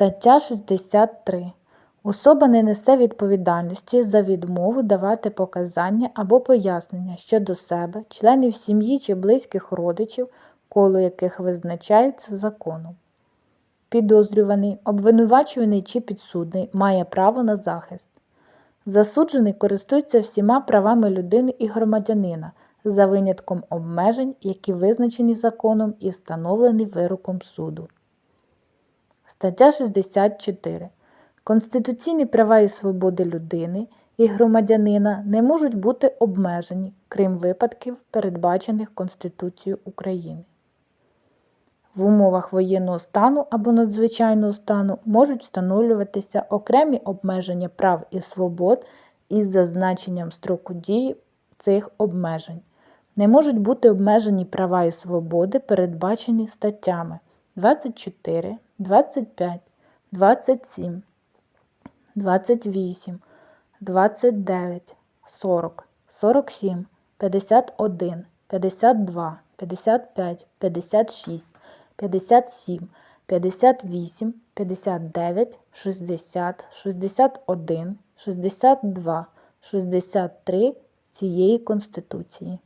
Стаття 63. Особа не несе відповідальності за відмову давати показання або пояснення щодо себе, членів сім'ї чи близьких родичів, коло яких визначається законом. Підозрюваний, обвинувачуваний чи підсудний має право на захист. Засуджений користується всіма правами людини і громадянина за винятком обмежень, які визначені законом і встановлені вироком суду. Стаття 64. Конституційні права і свободи людини і громадянина не можуть бути обмежені, крім випадків, передбачених Конституцією України. В умовах воєнного стану або надзвичайного стану можуть встановлюватися окремі обмеження прав і свобод із зазначенням строку дії цих обмежень. Не можуть бути обмежені права і свободи, передбачені статтями 24, 25, 27, 28, 29, 40, 47, 51, 52, 55, 56, 57, 58, 59, 60, 61, 62, 63 цієї Конституції.